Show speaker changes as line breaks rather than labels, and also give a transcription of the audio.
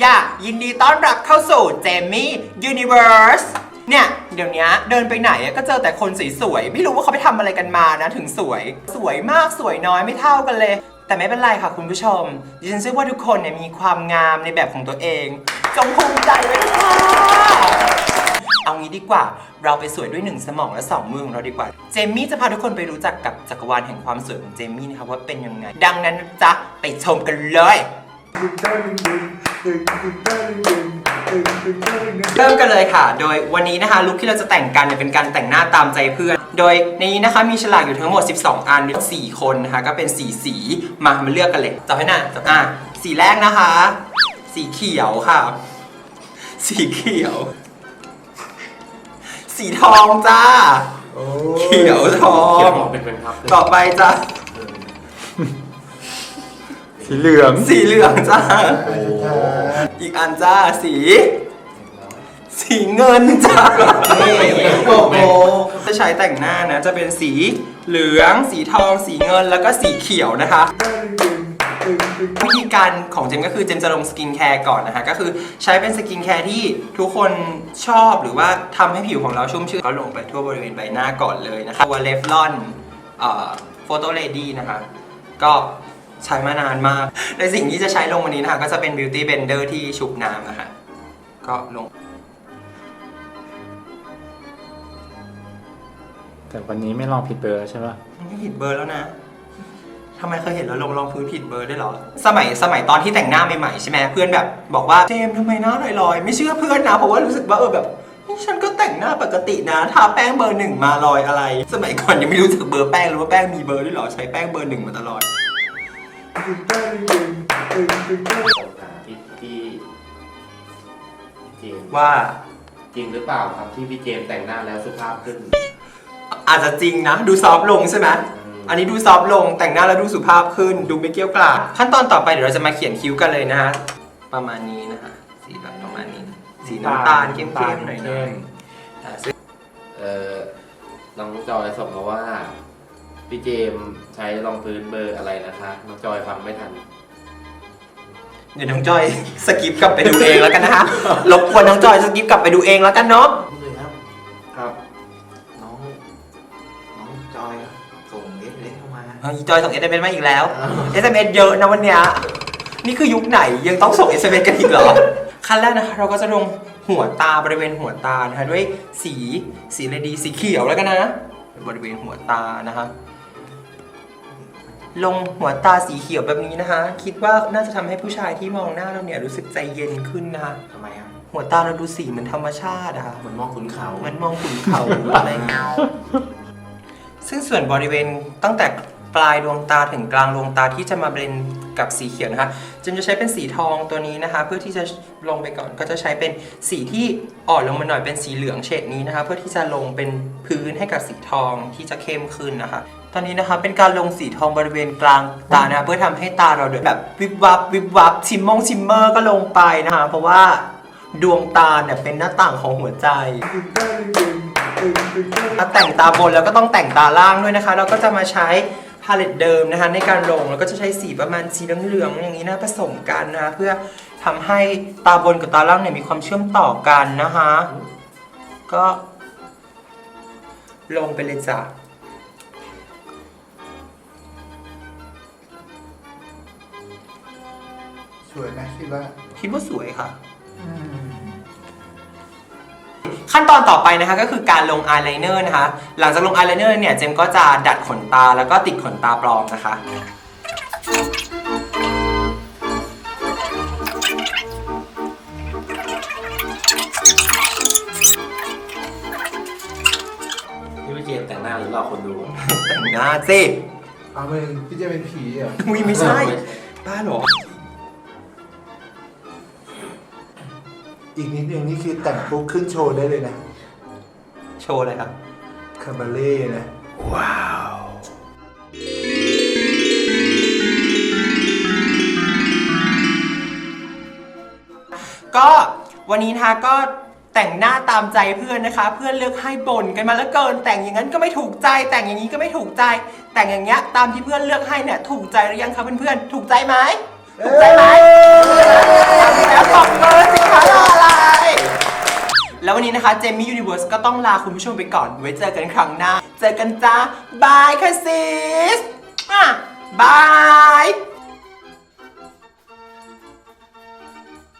อย่ายินดีต้อนรับเข้าสู่เจมี่ยูนิเว r ร์สเนี่ย เดี๋ยวนี้เดินไปไหนก็เจอแต่คนสวยๆ ไม่รู้ว่าเขาไปทำอะไรกันมานะถึงสวย สวยมากสวยน้อยไม่เท่ากันเลย แต่ไม่เป็นไรค่ะคุณผู้ชม ดิฉันเชื่อว่าทุกคนเนี่ยมีความงามในแบบของตัวเอง จงภูมิใจไว้ด้วยค่ะเอางี้ดีกว่า เราไปสวยด้วยหนึ่งสมองและสองมือของเราดีกว่า เจมมี่จะพาทุกคนไปรู้จักกับจักรวาลแห่งความสวยของเจมมี่นะคะว่าเป็นยังไง ดังนั้นนะจ๊ะไปชมกันเลย เริ่มกันเลยค่ะ โดยวันนี้นะคะลุคที่เราจะแต่งกันเนี่ยเป็นการแต่งหน้าตามใจเพื่อน โดยในนี้นะคะมีฉลากอยู่ทั้งหมด 12 อัน4คนนะคะก็เป็นสีสีมามาเลือกกันเลยจับให้หน่าจับอะสีแรกนะคะ สีเขียวค่ะ สีเขียว สีทองจ้าเขียวทอ
เขียว
ง
ออกเป็นเป็นครับเลย
ต่อไปจ้า
สีเหลือง
สีเหลืองจ้า
โอ้ โห
อีกอันจ้าสี สีเงินจ้าโอ้โหจะใช้แต่งหน้านะจะเป็นสีเหลือง สีทอง สีเงินแล้วก็สีเขียวนะคะ วิธีการของเจมก็คือเจมจะลงสกินแคร์ก่อนนะคะ ก็คือใช้เป็นสกินแคร์ที่ทุกคนชอบหรือว่าทำให้ผิวของเราชุ่มชื้นก็ลงไปทั่วบริเวณใบหน้าก่อนเลยนะคะตัวเลฟลอนโฟโตเลดี้นะคะ ก็ ใช้มานานมาก ในสิ่งที่จะใช้ลงวันนี้นะคะก็จะเป็น Beauty Blender ที่ชุบน้ำนะคะ ก็ลง
แต่วันนี้ไม่ลองผิดเบอร์ใช่ปะ
ไม่ผิดเบอร์แล้วนะทำไมเคยเห็นเราลงรองพื้นผิดเบอร์ได้วยเหรอ สมัยสมัยตอนที่แต่งหน้าใหม่ๆใช่ไหมเพื่อนแบบบอกว่าเจมส์ทำไมหน้าลอยๆ ไม่เชื่อเพื่อนนะเพราะว่ารู้สึกว่าเออแบบนี่ฉันก็แต่งหน้าปกตินะทาแป้งเบอร์หนึ่งมาลอยอะไร สมัยก่อนยังไม่รู้จักเบอร์แป้งหรือว่าแป้งมีเบอร์ด้วยเหรอใช้แป้งเบอร์หนึ่งมาตลอด
ที่ที่เจมส์
ว่า
จริงหรือเปล่าครับที่พี่เจมส์แต่งหน้าแล้วสุภาพขึ้น
อาจจะจริงนะ ดูซอฟต์ลงใช่ไหมอันนี้ดูซอฟต์ลงแต่งหน้าแล้วดูสุภาพขึ้น ดูไม่เกี้ยวกราดขั้นตอนต่อไปเดี๋ยวเราจะมาเขียนคิ้วกันเลยนะฮะประมาณนี้นะฮะสีแบบประมาณนี้ สีน้ำตาลเข้มๆหน่อยๆอ่าซึ่ง
เออน้องจอยส่งมาว่า พี่เจมส์ใช้รองพื้นเบอร์อะไรนะคะน้องจอยฟังไม่ทัน
เดี๋ยวน้องจอยสกิปกลับไปดูเองแล้วกันนะฮะรบกวนน้องจอยสกิปกลับไปดูเองแล้วกันเนาะ
เลยครับ
ครับ
น้อง น้องจอยครับส่งเอสเล็กเข้ามา
เฮ้ยจอยส่ง SMS มาอีกแล้ว SMS เยอะนะวันเนี้ยนี่คือยุคไหนยังต้องส่ง SMS กันอีกเหรอ ขั้นแรกนะคะเราก็จะลงหัวตาบริเวณหัวตานะคะด้วยสีสีอะไรดีสีเขียวแล้วกันนะ บริเวณหัวตานะคะ ลงหัวตาสีเขียวแบบนี้นะคะ คิดว่าน่าจะทำให้ผู้ชายที่มองหน้าเราเนี่ยรู้สึกใจเย็นขึ้นนะคะ
ทำไมครับ
หัวตาเราดูสีเหมือนธรรมชาติอะค่ะ
เหมือนมองขุนเขา
เหมือนมองขุนเขาอะไรอย่างเงี้ยซึ่งส่วนบริเวณตั้งแต่ ปลายดวงตาถึงกลางดวงตาที่จะมาเบลนกับสีเขียวนะคะจนจะใช้เป็นสีทองตัวนี้นะคะ เพื่อที่จะลงไปก่อนก็จะใช้เป็นสีที่อ่อนลงมาหน่อยเป็นสีเหลืองเฉดนี้นะคะ เพื่อที่จะลงเป็นพื้นให้กับสีทองที่จะเข้มขึ้นนะคะ ตอนนี้นะคะเป็นการลงสีทองบริเวณกลางตานะะเพื่อทำให้ตาเราแบบวิบวับวิบวับชิมมงชิมเมอร์ก็ลงไปนะคะ เพราะว่าดวงตาเนี่ยเป็นหน้าต่างของหัวใจถ้าแต่งตาบนแล้วก็ต้องแต่งตาล่างด้วยนะคะ เราก็จะมาใช้ พาเลตเดิมนะคะในการลงแล้วก็จะใช้สีประมาณสีเหลืองๆอย่างนี้นะผสมกันนะคะเพื่อทำให้ตาบนกับตาล่างเนี่ยมีความเชื่อมต่อกันนะคะก็ลงไปเลยจ้ะ
สวยไหมคิดว่า
คิดว่าสวยค่ะ ขั้นตอนต่อไปนะคะก็คือการลงอายไลเนอร์นะคะ หลังจากลงอายไลเนอร์เนี่ยเจมก็จะดัดขนตาแล้วก็ติดขนตาปลอมนะคะ
พี่พี่เจมส์แต่งหน้าหรือหลอกคนดู
แต่งหน้าสิ
เอาเป็นพี่จะเป็นผีเหรอ
อุ้ยไม่ใช่บ้าเหรอ
อีกนิดนึงนี่คือแต่งปุ๊บขึ้นโชว์ได้เลยนะ
โชว์อะไรครับ
คาบาเล่นะ
ก็วันนี้นะคะก็แต่งหน้าตามใจเพื่อนนะคะ เพื่อนเลือกให้บ่นกันมาแล้วเกิน แต่งอย่างนั้นก็ไม่ถูกใจ แต่งอย่างนี้ก็ไม่ถูกใจ แต่งอย่างเงี้ยตามที่เพื่อนเลือกให้เนี่ยถูกใจหรือยังคะเพื่อนๆถูกใจไหมถูก ใจไหมแล้วบอกเบอร์สิคะรออะไร แล้ววันนี้นะคะเจมี่ยูนิเวิร์สก็ต้องลาคุณผู้ชมไปก่อน ไว้เจอกันครั้งหน้า เจอกันจ้าบายค่ะซิสอะบาย